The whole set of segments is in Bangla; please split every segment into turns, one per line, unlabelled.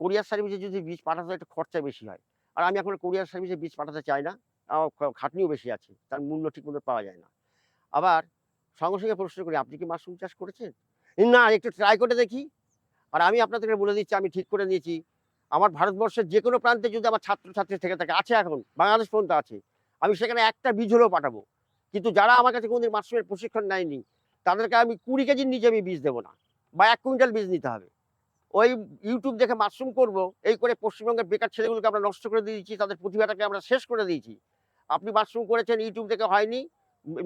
কোরিয়ার সার্ভিসে যদি বীজ পাঠাতে একটু খরচা বেশি হয়। আর আমি এখন কোরিয়ার সার্ভিসে বীজ পাঠাতে চাই না, আমার খাটনিও বেশি আছে, তার মূল্য ঠিক মতো পাওয়া যায় না। আবার সঙ্গে সঙ্গে প্রশ্ন করি, আপনি কি মাশরুম চাষ করেছেন? না, একটু ট্রাই করে দেখি। আর আমি আপনাদেরকে বলে দিচ্ছি, আমি ঠিক করে নিয়েছি আমার ভারতবর্ষের যে কোনো প্রান্তে যদি আমার ছাত্রছাত্রী থেকে থাকে, আছে এখন, বাংলাদেশ পর্যন্ত আছে, আমি সেখানে একটা বীজ হলেও পাঠাবো। কিন্তু যারা আমার কাছে কোনোদিন মাশরুমের প্রশিক্ষণ নেয়নি, তাদেরকে আমি কুড়ি কেজির নিচে আমি বীজ দেবো না, বা এক কুইন্টাল বীজ নিতে হবে। ওই ইউটিউব দেখে মাশরুম করব, এই করে পশ্চিমবঙ্গের বেকার ছেলেগুলোকে আমরা নষ্ট করে দিয়েছি, তাদের প্রতিভাটাকে আমরা শেষ করে দিয়েছি। আপনি মাশরুম করেছেন ইউটিউব দেখে হয়নি,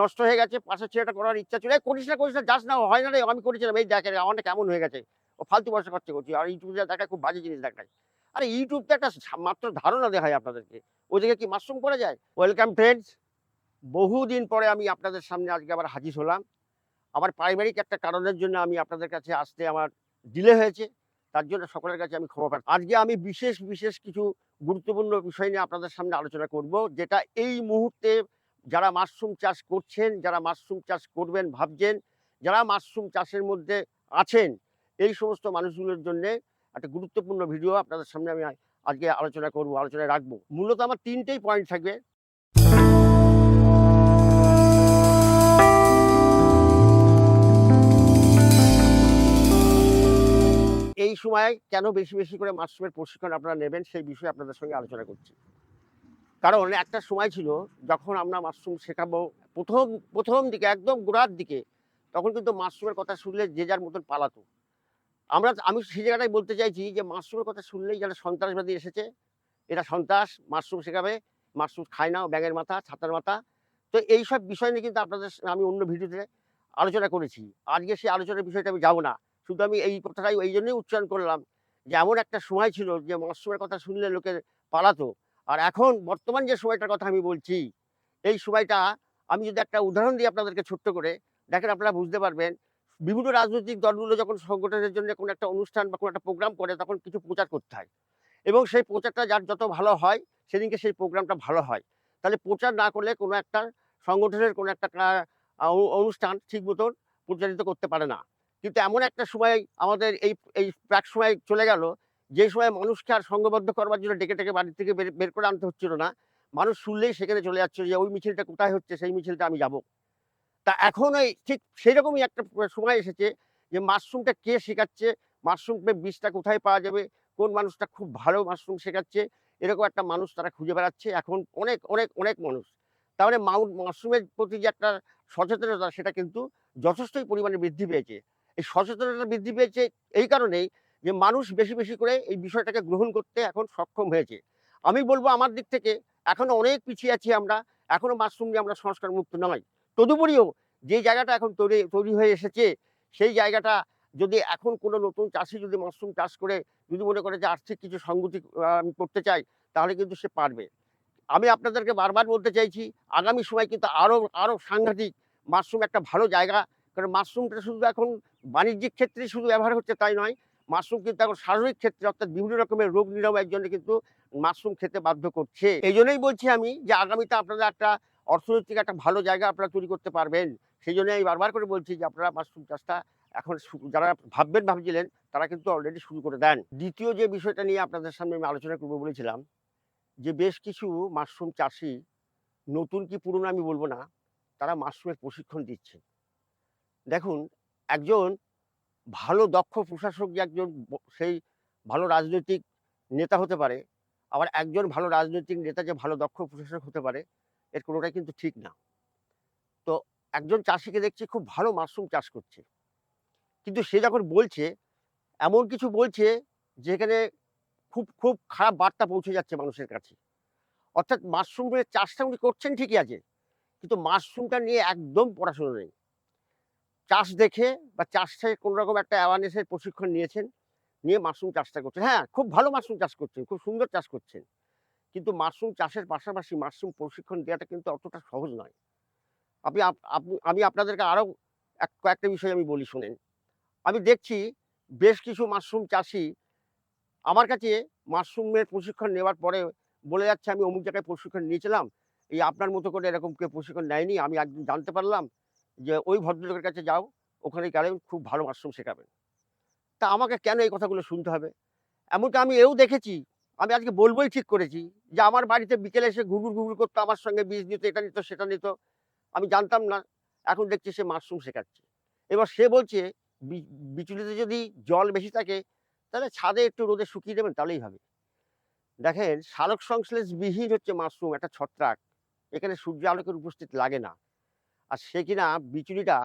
নষ্ট হয়ে গেছে, পাশের ছেলেটা করার ইচ্ছা ছিল, এই করিস না করিস না, যাস না হয় না রে, আমি করেছিলাম, এই দেখে আমারটা কেমন হয়ে গেছে। ও ফালতু পয়সা খরচা করছি, আর ইউটিউবে দেখায়, খুব বাজে জিনিস দেখায়। আরে ইউটিউব তো একটা মাত্র ধারণা দেখায় আপনাদেরকে। ওই কি মাশরুম করা যায়? ওয়েলকাম ফ্রেন্ডস বহুদিন পরে আমি আপনাদের সামনে আজকে আবার হাজির হলাম। আমার পারিবারিক একটা কারণের জন্য আমি আপনাদের কাছে আসতে আমার ডিলে হয়েছে। তার জন্য সকলের কাছে আমি ক্ষমা প্রার্থী আজকে আমি বিশেষ বিশেষ কিছু গুরুত্বপূর্ণ বিষয় নিয়ে আপনাদের সামনে আলোচনা করব, যেটা এই মুহূর্তে যারা মাশরুম চাষ করছেন, যারা মাশরুম চাষ করবেন ভাবছেন, যারা মাশরুম চাষের মধ্যে আছেন, এই সমস্ত মানুষগুলোর জন্য একটা গুরুত্বপূর্ণ ভিডিও আপনাদের সামনে আমি আজকে আলোচনা করব, আলোচনায় রাখব। মূলত আমার তিনটেই পয়েন্ট থাকবে। এই সময় কেন বেশি বেশি করে মাশরুমের প্রশিক্ষণ আপনারা নেবেন সেই বিষয়ে আপনাদের সঙ্গে আলোচনা করছি। কারণ একটা সময় ছিল যখন আমরা মাশরুম শেখাবো প্রথম প্রথম দিকে, একদম গোড়ার দিকে, তখন কিন্তু মাশরুমের কথা শুনলে যে যার মতন পালাতো। আমরা, আমি সেই জায়গাটাই বলতে চাইছি যে মাশরুমের কথা শুনলেই যারা সন্ত্রাসবাদী এসেছে এটা সন্ত্রাস, মাশরুম শেখাবে, মাশরুম খায় না, ব্যাঙের মাথা, ছাতার মাথা। তো এইসব বিষয় নিয়ে কিন্তু আপনাদের আমি অন্য ভিডিওতে আলোচনা করেছি। আজকে সেই আলোচনার বিষয়টা আমি যাব না। শুধু আমি এই কথাটাই, এই জন্যই উচ্চারণ করলাম যে এমন একটা সময় ছিল যে মাশরুমের কথা শুনলে লোকে পালাতো। আর এখন বর্তমান যে সময়টার কথা আমি বলছি, এই সময়টা আমি যদি একটা উদাহরণ দিই আপনাদেরকে ছোট্ট করে, দেখেন আপনারা বুঝতে পারবেন, বিভিন্ন রাজনৈতিক দলগুলো যখন সংগঠনের জন্য কোনো একটা অনুষ্ঠান বা কোনো একটা প্রোগ্রাম করে, তখন কিছু প্রচার করতে হয়। এবং সেই প্রচারটা যার যত ভালো হয়, সেদিনকে সেই প্রোগ্রামটা ভালো হয়। তাহলে প্রচার না করলে কোনো একটা সংগঠনের কোনো একটা অনুষ্ঠান ঠিক মতন প্রচারিত করতে পারে না। কিন্তু এমন একটা সময় আমাদের এই এই প্রাক সময় চলে গেল, যে সময় মানুষকে আর সংঘবদ্ধ করবার জন্য ডেকে ডেকে বাড়ি থেকে বের করে আনতে হচ্ছিল না, মানুষ শুনলেই সেখানে চলে যাচ্ছে যে ওই মিছিলটা কোথায় হচ্ছে, সেই মিছিলটা আমি যাব। তা এখন ওই ঠিক সেই রকমই একটা সময় এসেছে যে মাশরুমটা কে শেখাচ্ছে মাশরুমের বীজটা কোথায় পাওয়া যাবে, কোন মানুষটা খুব ভালো মাশরুম শেখাচ্ছে, এরকম একটা মানুষ তারা খুঁজে বেড়াচ্ছে, এখন অনেক অনেক অনেক মানুষ। তাহলে মাউন্ট মাশরুমের প্রতি যে একটা সচেতনতা, সেটা কিন্তু যথেষ্টই পরিমাণে বৃদ্ধি পেয়েছে। এই সচেতনতা বৃদ্ধি পেয়েছে এই কারণেই যে মানুষ বেশি বেশি করে এই বিষয়টাকে গ্রহণ করতে এখন সক্ষম হয়েছে। আমি বলব আমার দিক থেকে এখনও অনেক পিছিয়ে আছি আমরা এখনও মাশরুম নিয়ে আমরা সংস্কার মুক্ত নয়। তদুপরিও যে জায়গাটা এখন তৈরি তৈরি হয়ে এসেছে সেই জায়গাটা যদি এখন কোনো নতুন চাষি যদি মাশরুম চাষ করে যদি মনে করে যে আর্থিক কিছু সঙ্গতি আহ, আমি করতে চাই তাহলে কিন্তু সে পারবে। আমি আপনাদেরকে বারবার বলতে চাইছি আগামী সময় কিন্তু আরও আরও সাংঘাতিক মাশরুম একটা ভালো জায়গা কারণ মাশরুমটা শুধু এখন বাণিজ্যিক ক্ষেত্রে শুধু ব্যবহার হচ্ছে তাই নয়, মাশরুম কিন্তু এখন শারীরিক ক্ষেত্রে অর্থাৎ বিভিন্ন রকমের রোগ নিরাময়ের জন্য কিন্তু মাশরুম খেতে বাধ্য করছে। এই জন্যই বলছি আমি যে আগামীতে আপনারা একটা অর্থনৈতিক একটা ভালো জায়গা আপনারা তৈরি করতে পারবেন। সেই জন্য আমি বারবার করে বলছি যে আপনারা মাশরুম চাষটা এখন যারা ভাববেন, ভাবছিলেন, তারা কিন্তু অলরেডি শুরু করে দেন। দ্বিতীয় যে বিষয়টা নিয়ে আপনাদের সামনে আমি আলোচনা করব বলেছিলাম, যে বেশ কিছু মাশরুম চাষি নতুন কি পুরনো আমি বলব না, তারা মাশরুমের প্রশিক্ষণ দিচ্ছে। দেখুন একজন ভালো, দক্ষ প্রশাসক যে একজন সেই ভালো রাজনৈতিক নেতা হতে পারে, আবার একজন ভালো রাজনৈতিক নেতা যে ভালো, দক্ষ প্রশাসক হতে পারে, এর কোনোটাই কিন্তু ঠিক না। তো একজন চাষিকে দেখছি খুব ভালো মাশরুম চাষ করছে। কিন্তু সে যখন বলছে, এমন কিছু বলছে যেখানে খুব খুব খারাপ বার্তা পৌঁছে যাচ্ছে মানুষের কাছে। অর্থাৎ মাশরুমের চাষটা উনি করছেন ঠিকই আছে, কিন্তু মাশরুমটা নিয়ে একদম পড়াশোনা নেই। চাষ দেখে বা চাষে রকম একটা অ্যাওয়ারনেসের প্রশিক্ষণ নিয়েছেন, নিয়ে মাশরুম চাষটা করছেন। হ্যাঁ খুব ভালো মাশরুম চাষ করছেন, খুব সুন্দর চাষ করছেন। কিন্তু মাশরুম চাষের পাশাপাশি মাশরুম প্রশিক্ষণ দেওয়াটা কিন্তু অতটা সহজ নয়। আপনি আপ- আপনি, আমি আপনাদেরকে আরও এক, কয়েকটা বিষয় আমি বলি শোনেন। আমি দেখছি বেশ কিছু মাশরুম চাষি আমার কাছে মাশরুমের প্রশিক্ষণ নেওয়ার পরে বলে যাচ্ছে, আমি অমুক জায়গায় প্রশিক্ষণ নিয়েছিলাম। এই আপনার মতো করে এরকম কেউ প্রশিক্ষণ নেয়নি, আমি একদিন জানতে পারলাম। যে ওই ভদ্রলোকের কাছে যাও, ওখানে গেলে খুব ভালো মাশরুম শেখাবেন। তা আমাকে কেন এই কথাগুলো শুনতে হবে? এমনকি আমি এও দেখেছি, আমি আজকে বলবোই ঠিক করেছি যে আমার বাড়িতে বিকেলে এসে ঘুঘুর ঘুঘুর করতো, আমার সঙ্গে বীজ নিত, এটা নিত, সেটা নিত। আমি জানতাম না, এখন দেখছি সে মাশরুম শেখাচ্ছে। এবার সে বলছে বিচুলিতে যদি জল বেশি থাকে, তাহলে ছাদে একটু রোদে শুকিয়ে দেবেন, তাহলেই হবে। দেখেন সালোক সংশ্লেষ বিহীন হচ্ছে মাশরুম, একটা ছত্রাক। এখানে সূর্য আলোকের উপস্থিত লাগে না। আর সে কিনা বিচুলিটা,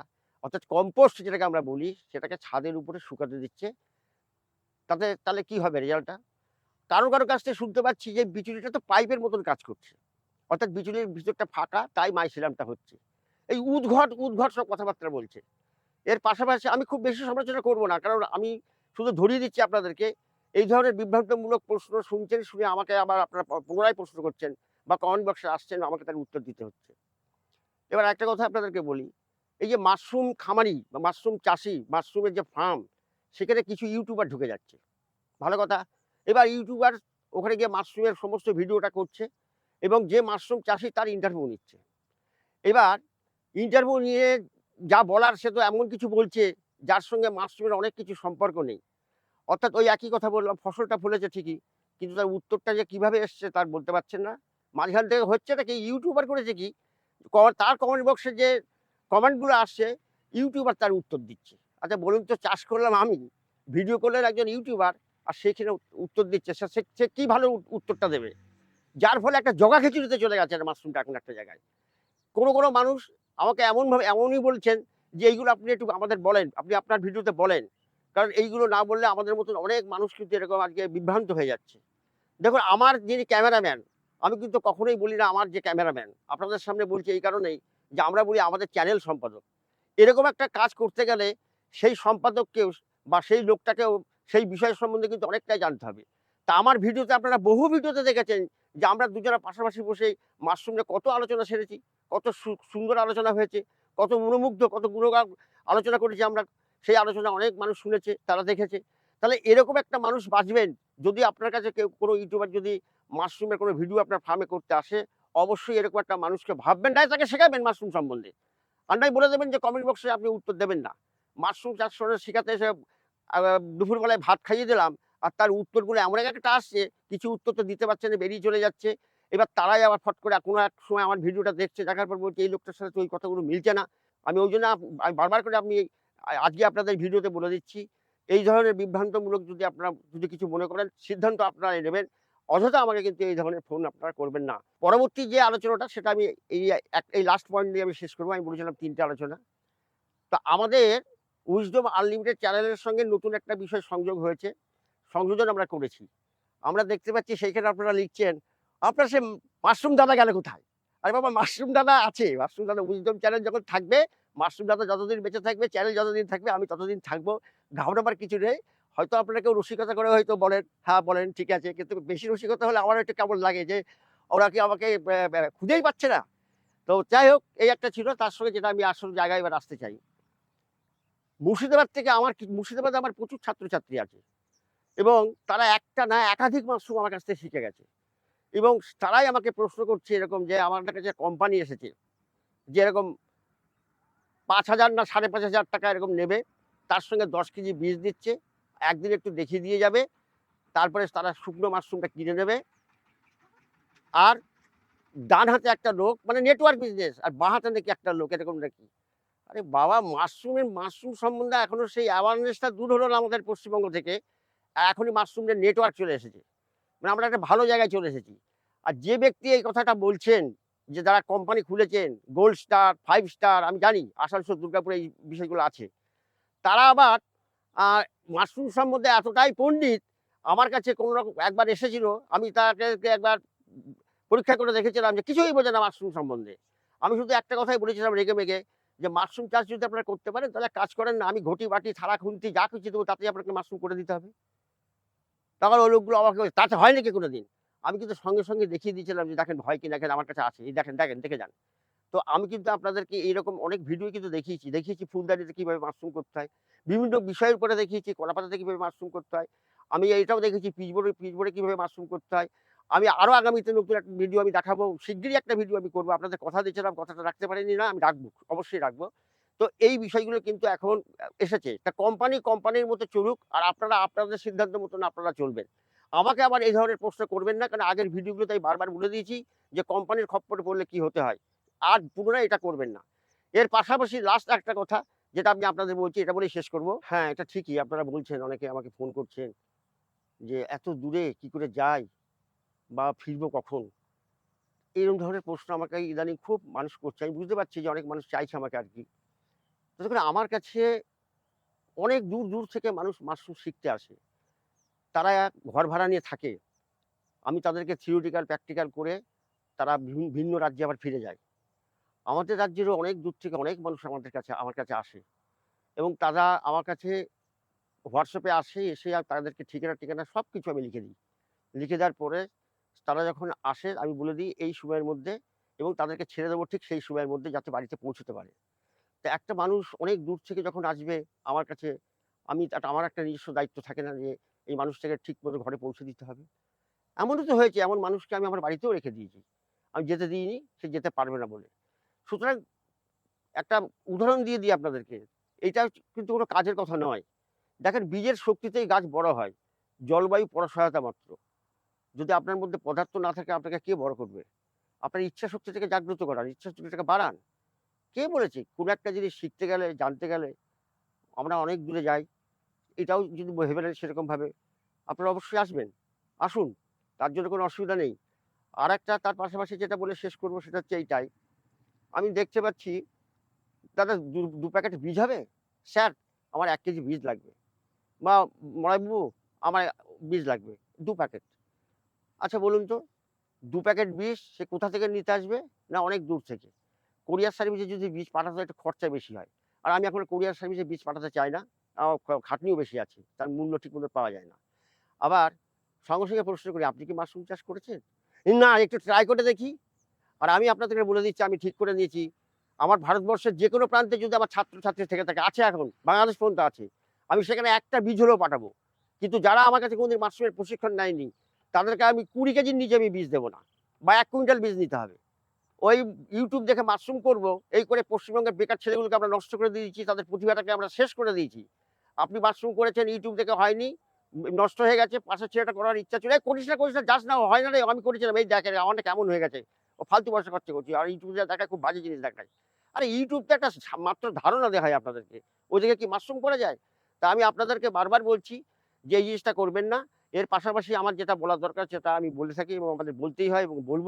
অর্থাৎ কম্পোস্ট যেটাকে আমরা বলি, সেটাকে ছাদের উপরে শুকাতে দিচ্ছে। তাতে, তাহলে কি হবে রেজাল্টটা কারও কারও কাছ থেকে শুনতে পাচ্ছি যে বিচুলিটা তো পাইপের মতন কাজ করছে। অর্থাৎ বিচুলির ভিতরটা ফাঁকা, তাই মাইসিলামটা হচ্ছে। এই উদ্ঘট উদ্ঘট সব কথাবার্তা বলছে। এর পাশাপাশি আমি খুব বেশি সমালোচনা করব না, কারণ আমি শুধু ধরিয়ে দিচ্ছি আপনাদেরকে, এই ধরনের বিভ্রান্তমূলক প্রশ্ন শুনছেন শুনে আমাকে আবার আপনারা পুনরায় প্রশ্ন করছেন বা কমেন্ট বক্সে আসছেন, আমাকে তার উত্তর দিতে হচ্ছে। এবার একটা কথা আপনাদেরকে বলি, এই যে মাশরুম খামারি বা মাশরুম চাষি, মাশরুমের যে ফার্ম সেখানে কিছু ইউটিউবার ঢুকে যাচ্ছে। ভালো কথা? এবার ইউটিউবার ওখানে গিয়ে মাশরুমের সমস্ত ভিডিওটা করছে এবং যে মাশরুম চাষি তার ইন্টারভিউ নিচ্ছে। এবার ইন্টারভিউ নিয়ে যা বলার সে তো এমন কিছু বলছে, যার সঙ্গে মাশরুমের অনেক কিছু সম্পর্ক নেই। অর্থাৎ ওই একই কথা বললাম, ফসলটা ফলেছে ঠিকই, কিন্তু তার উত্তরটা যে কীভাবে এসছে তার বলতে পারছেন না। মাঝখান থেকে হচ্ছেটা কি ইউটিউবার করেছে ক- তার কমেন্ট বক্সে যে কমেন্টগুলো আসছে ইউটিউবার তার উত্তর দিচ্ছে। আচ্ছা বলুন তো, চাষ করলাম আমি ভিডিও করলেন একজন ইউটিউবার আর সেখানে উত্তর দিচ্ছে, সে- সে কী ভালো উত্তরটা দেবে? যার ফলে একটা জগা খিচুড়িতে চলে গেছে মাশরুমটা এখন একটা জায়গায়। কোনো কোনো মানুষ আমাকে এমনভাবে এমনই বলছেন যে, এইগুলো আপনি একটু আমাদের বলেন, আপনি আপনার ভিডিওতে বলেন। কারণ এইগুলো না বললে আমাদের মতন অনেক মানুষ কিন্তু এরকম আজকে বিভ্রান্ত হয়ে যাচ্ছে। দেখুন, আমার যিনি ক্যামেরাম্যান আমি কিন্তু কখনোই বলি না আমার যে ক্যামেরাম্যান, আপনাদের সামনে বলছি এই কারণেই যে আমরা বলি আমাদের চ্যানেল সম্পাদক। এরকম একটা কাজ করতে গেলে সেই সম্পাদককেও বা সেই লোকটাকেও সেই বিষয় সম্বন্ধে কিন্তু অনেকটাই জানতে হবে। তা আমার ভিডিওতে আপনারা বহু ভিডিওতে দেখেছেন যে আমরা দুজনের পাশাপাশি বসে মাশরুম নিয়ে কত আলোচনা সেরেছি, কত সুন্দর আলোচনা হয়েছে, কত মনোমুগ্ধ, কত গুণগান আলোচনা করেছি আমরা। সেই আলোচনা অনেক মানুষ শুনেছে, তারা দেখেছে। তাহলে এরকম একটা মানুষ বাঁচবেন যদি আপনার কাছে কেউ কোনো ইউটিউবার যদি মাশরুমের কোনো ভিডিও আপনার ফার্মে করতে আসে, অবশ্যই এরকম একটা মানুষকে ভাববেন তাই তাকে শেখাবেন মাশরুম সম্বন্ধে। আর নাই বলে দেবেন যে কমেন্ট বক্সে আপনি উত্তর দেবেন না। মাশরুম চাষ করে শেখাতে এসে দুপুরবেলায় ভাত খাইয়ে দিলাম, আর তার উত্তরগুলো এমন এক একটা আসছে, কিছু উত্তর তো দিতে পারছে না, বেরিয়ে চলে যাচ্ছে। এবার তারাই আবার ফট করে কোনো এক সময় আমার ভিডিওটা দেখছে, দেখার পর বলছে, এই লোকটার সাথে তো ওই কথাগুলো মিলছে না। আমি ওই জন্য আমি বারবার করে আমি আজকে আপনাদের ভিডিওতে বলে দিচ্ছি, এই ধরনের বিভ্রান্তমূলক যদি আপনারা যদি কিছু মনে করেন, সিদ্ধান্ত আপনারা নেবেন। অযথা আমাকে কিন্তু এই ধরনের ফোন আপনারা করবেন না। পরবর্তী যে আলোচনাটা, সেটা আমি এই এই লাস্ট পয়েন্ট দিয়ে আমি শেষ করব। আমি বলেছিলাম তিনটে আলোচনা। তা আমাদের উইজডম আনলিমিটেড চ্যানেলের সঙ্গে নতুন একটা বিষয় সংযোগ হয়েছে। সংযোজন আমরা করেছি। আমরা দেখতে পাচ্ছি সেইখানে আপনারা লিখছেন, আপনার সে মাশরুম দাদা গেল কোথায়? আরে বাবা, মাশরুম দাদা আছে। মাশরুম দাদা উইজডম চ্যানেল যখন থাকবে, মাশরুম দাদা যতদিন বেঁচে থাকবে চ্যানেল যতদিন থাকবে, আমি ততদিন থাকব। ঘাবড়াবার কিছু নেই। হয়তো আপনারা কেউ রসিকতা করে হয়তো বলেন হ্যাঁ বলেন, ঠিক আছে। কিন্তু বেশি রসিকতা হলে আমার একটু কেমন লাগে যে, ওরা কি আমাকে খুঁজেই পাচ্ছে না? তো যাই হোক, এই একটা ছিল, তার সঙ্গে যেটা আমি আসল জায়গায় এবার আসতে চাই। মুর্শিদাবাদ থেকে আমার মুর্শিদাবাদে আমার প্রচুর ছাত্রছাত্রী আছে এবং তারা একটা না একাধিক মাশরুম আমার কাছ থেকে শিখে গেছে। এবং তারাই আমাকে প্রশ্ন করছে এরকম যে, আমার কাছে কোম্পানি এসেছে যে এরকম পাঁচ হাজার না সাড়ে পাঁচ হাজার টাকা এরকম নেবে, তার সঙ্গে দশ কেজি বীজ দিচ্ছে একদিন একটু দেখিয়ে দিয়ে যাবে। তারপরে তারা শুকনো মাশরুমটা কিনে নেবে। আর ডান হাতে একটা লোক মানে নেটওয়ার্ক বিজনেস আর বাঁ হাতে নাকি একটা লোক, এরকম নাকি। আরে বাবা, মাশরুমের মাশরুম সম্বন্ধে এখনও সেই অ্যাওয়ারনেসটা দূর হলো না আমাদের পশ্চিমবঙ্গ থেকে। এখনই মাশরুমের নেটওয়ার্ক চলে এসেছে। মানে আমরা একটা ভালো জায়গায় চলে এসেছি। আর যে ব্যক্তি এই কথাটা বলছেন, যে যারা কোম্পানি খুলেছেন গোল্ড স্টার ফাইভ স্টার আমি জানি, আসানসোল, দুর্গাপুরে এই বিষয়গুলো আছে। তারা আবার আহ, মাশরুম সম্বন্ধে এতটাই পণ্ডিত আমার কাছে কোনো রকম একবার এসেছিল আমি তাকে একবার পরীক্ষা করে দেখেছিলাম যে কিছুই বোঝে না মাশরুম সম্বন্ধে। আমি শুধু একটা কথাই বলেছিলাম রেগে মেগে যে মাশরুম চাষ যদি আপনারা করতে পারেন তাহলে কাজ করেন না আমি ঘটি বাটি থালা খুন্তি যা কিছু দেবো তাতে আপনাকে মাশরুম করে দিতে হবে। তখন ওই লোকগুলো আমাকে তাতে হয় নাকি কোনো দিন আমি কিন্তু সঙ্গে সঙ্গে দেখিয়ে দিয়েছিলাম যে দেখেন ভয় কি দেখেন আমার কাছে আছে। এই দেখেন দেখেন দেখে যান। তো আমি কিন্তু আপনাদেরকে এইরকম অনেক ভিডিও কিন্তু দেখিয়েছি। দেখিয়েছি ফুলদানিতে কীভাবে মাশরুম করতে হয়, বিভিন্ন বিষয়ের উপরে দেখিয়েছি, কলাপাতাতে কীভাবে মাশরুম করতে হয়। আমি এইটাও দেখেছি পিচবোর্ডে পিচবোর্ডে কীভাবে মাশরুম করতে হয়। আমি আরও আগামীতে নতুন একটা ভিডিও আমি দেখাবো, শিগগিরই একটা ভিডিও আমি করব। আপনাদের কথা দিয়েছিলাম, কথাটা রাখতে পারিনি না, আমি রাখব, অবশ্যই রাখব। তো এই বিষয়গুলো কিন্তু এখন এসেছে। তা কোম্পানি কোম্পানির মতো চলুক, আর আপনারা আপনাদের সিদ্ধান্ত মতন আপনারা চলবেন। আমাকে আবার এই ধরনের প্রশ্ন করবেন না কারণ আগের ভিডিওগুলো তাই বারবার বলে দিয়েছি যে কোম্পানির খপ্পরে পড়লে কি হতে হয়? আর পুনরায় এটা করবেন না। এর পাশাপাশি লাস্ট একটা কথা, যেটা আমি আপনাদের বলছি, এটা বলেই শেষ করব। হ্যাঁ এটা ঠিকই, আপনারা বলছেন, অনেকে আমাকে ফোন করছেন যে এত দূরে কি করে যাই বা ফিরবো কখন? এরকম ধরনের প্রশ্ন আমাকে ইদানিং খুব মানুষ করছে। আমি বুঝতে পারছি যে অনেক মানুষ চাইছে আমাকে আর কি। তো দেখুন, আমার কাছে অনেক দূর দূর থেকে মানুষ মাশরুম শিখতে আসে। তারা ঘর ভাড়া নিয়ে থাকে। আমি তাদেরকে থিওরিটিক্যাল প্র্যাকটিক্যাল করে তারা ভিন- ভিন্ন রাজ্যে আবার ফিরে যায়। আমাদের রাজ্যেরও অনেক দূর থেকে অনেক মানুষ আমাদের কাছে, আমার কাছে আসে। এবং তারা আমার কাছে হোয়াটসঅ্যাপে আসে, এসে আর তাদেরকে ঠিকানা ঠিকানা সব কিছু আমি লিখে দিই। লিখে দেওয়ার পরে তারা যখন আসে, আমি বলে দিই এই সময়ের মধ্যে এবং তাদেরকে ছেড়ে দেবো ঠিক সেই সময়ের মধ্যে যাতে বাড়িতে পৌঁছতে পারে। তো একটা মানুষ অনেক দূর থেকে যখন আসবে, আমার কাছে আমি আমার একটা নিজস্ব দায়িত্ব থাকে না যে এই মানুষটাকে ঠিক মতো ঘরে পৌঁছে দিতে হবে। এমনও তো হয়েছে, এমন মানুষকে আমি আমার বাড়িতেও রেখে দিয়েছি। আমি যেতে দিইনি, সে যেতে পারবে না বলে। সুতরাং একটা উদাহরণ দিয়ে দিই আপনাদেরকে। এটা কিন্তু কোনো কাজের কথা নয়। দেখেন, বীজের শক্তিতেই গাছ বড় হয়। জলবায়ু পরসহায়তা মাত্র। যদি আপনার মধ্যে পদার্থ না থাকে, আপনাকে কে বড় করবে? আপনার ইচ্ছা শক্তিটাকে জাগ্রত করান ইচ্ছা শক্তিটাকে বাড়ান। কে বলেছে? কোনো একটা জিনিস শিখতে গেলে, জানতে গেলে আমরা অনেক দূরে যাই। এটাও যদি ভেবে নেন সেরকমভাবে। আপনারা অবশ্যই আসবেন। আসুন। তার জন্য কোনো অসুবিধা নেই। আর একটা তার পাশাপাশি যেটা বলে শেষ করব, সেটা হচ্ছে এইটাই। আমি দেখতে পাচ্ছি, দাদা দু প্যাকেট বীজ হবে? স্যার, আমার এক কেজি বীজ লাগবে। বা মরাইবাবু আমার বীজ লাগবে, দু প্যাকেট আচ্ছা বলুন তো, দু প্যাকেট বীজ সে কোথা থেকে নিতে আসবে না অনেক দূর থেকে? কোরিয়ার সার্ভিসে যদি বীজ পাঠাতে একটু খরচা বেশি হয়। আর আমি এখন কোরিয়ার সার্ভিসে বীজ পাঠাতে চাই না খাটনিও বেশি আছে, তার মূল্য ঠিক মতো পাওয়া যায় না। আবার সঙ্গে সঙ্গে প্রশ্ন করি, আপনি কি মাশরুম চাষ করেছেন? না, একটু ট্রাই করে দেখি। আর আমি আপনাদেরকে বলে দিচ্ছি, আমি ঠিক করে নিয়েছি। আমার ভারতবর্ষের যে কোনো প্রান্তে যদি আমার ছাত্রছাত্রী থেকে থাকে, আছে এখন, বাংলাদেশ পর্যন্ত আছে। আমি সেখানে একটা বীজ হলেও পাঠাবো। কিন্তু যারা আমার কাছে কোনোদিন মাশরুমের প্রশিক্ষণ নেয়নি, তাদেরকে আমি কুড়ি কেজির নিচে আমি বীজ দেবো না, বা এক কুইন্টাল বীজ নিতে হবে। ওই ইউটিউব দেখে মাশরুম করব, এই করে পশ্চিমবঙ্গের বেকার ছেলেগুলোকে আমরা নষ্ট করে দিয়েছি, তাদের প্রতিভাটাকে আমরা শেষ করে দিয়েছি। আপনি মাশরুম করেছেন, ইউটিউব দেখে হয়নি, নষ্ট হয়ে গেছে, পাশের ছেলেটা করার ইচ্ছা ছিল, এই করিস না করিস না, যাস না হয় না রে, আমি করেছিলাম, এই দেখে আমারটা কেমন হয়ে গেছে। ফালতু পয়সা খরচা করছি, আর ইউটিউবে দেখায় খুব বাজে জিনিস দেখায়। আরে ইউটিউব তো একটা মাত্র ধারণা দেখায় আপনাদেরকে। ওই দিকে কি মাশরুম করা যায়? তা আমি আপনাদেরকে বারবার বলছি যে এই জিনিসটা করবেন না। এর পাশাপাশি আমার যেটা বলার দরকার সেটা আমি বলে থাকি এবং আমাদের বলতেই হয় এবং বলব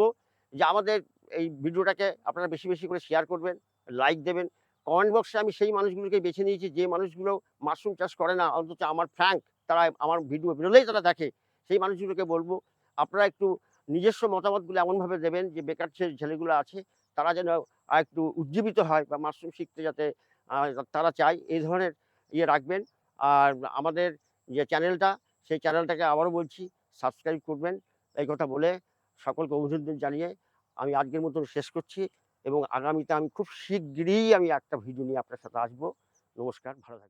যে আমাদের এই ভিডিওটাকে আপনারা বেশি বেশি করে শেয়ার করবেন লাইক দেবেন। কমেন্ট বক্সে আমি সেই মানুষগুলোকে বেছে নিয়েছি, যে মানুষগুলো মাশরুম চাষ করে না। অন্তত আমার ফ্র্যাঙ্ক তারা আমার ভিডিও বেরোলেই তারা দেখে। সেই মানুষগুলোকে বলব, আপনারা একটু নিজস্ব মতামতগুলো এমনভাবে দেবেন যে বেকার ছেলেগুলো আছে, তারা যেন একটু উজ্জীবিত হয় বা মাশরুম শিখতে যাতে তারা চায়, এই ধরনের ইয়ে রাখবেন। আর আমাদের যে চ্যানেলটা, সেই চ্যানেলটাকে আবারও বলছি, সাবস্ক্রাইব করবেন। এই কথা বলে সকলকে অভিনন্দন জানিয়ে আমি আজকের মতন শেষ করছি এবং আগামীতে আমি খুব শিগগিরই আমি একটা ভিডিও নিয়ে আপনার সাথে আসব। নমস্কার, ভালো থাকবেন।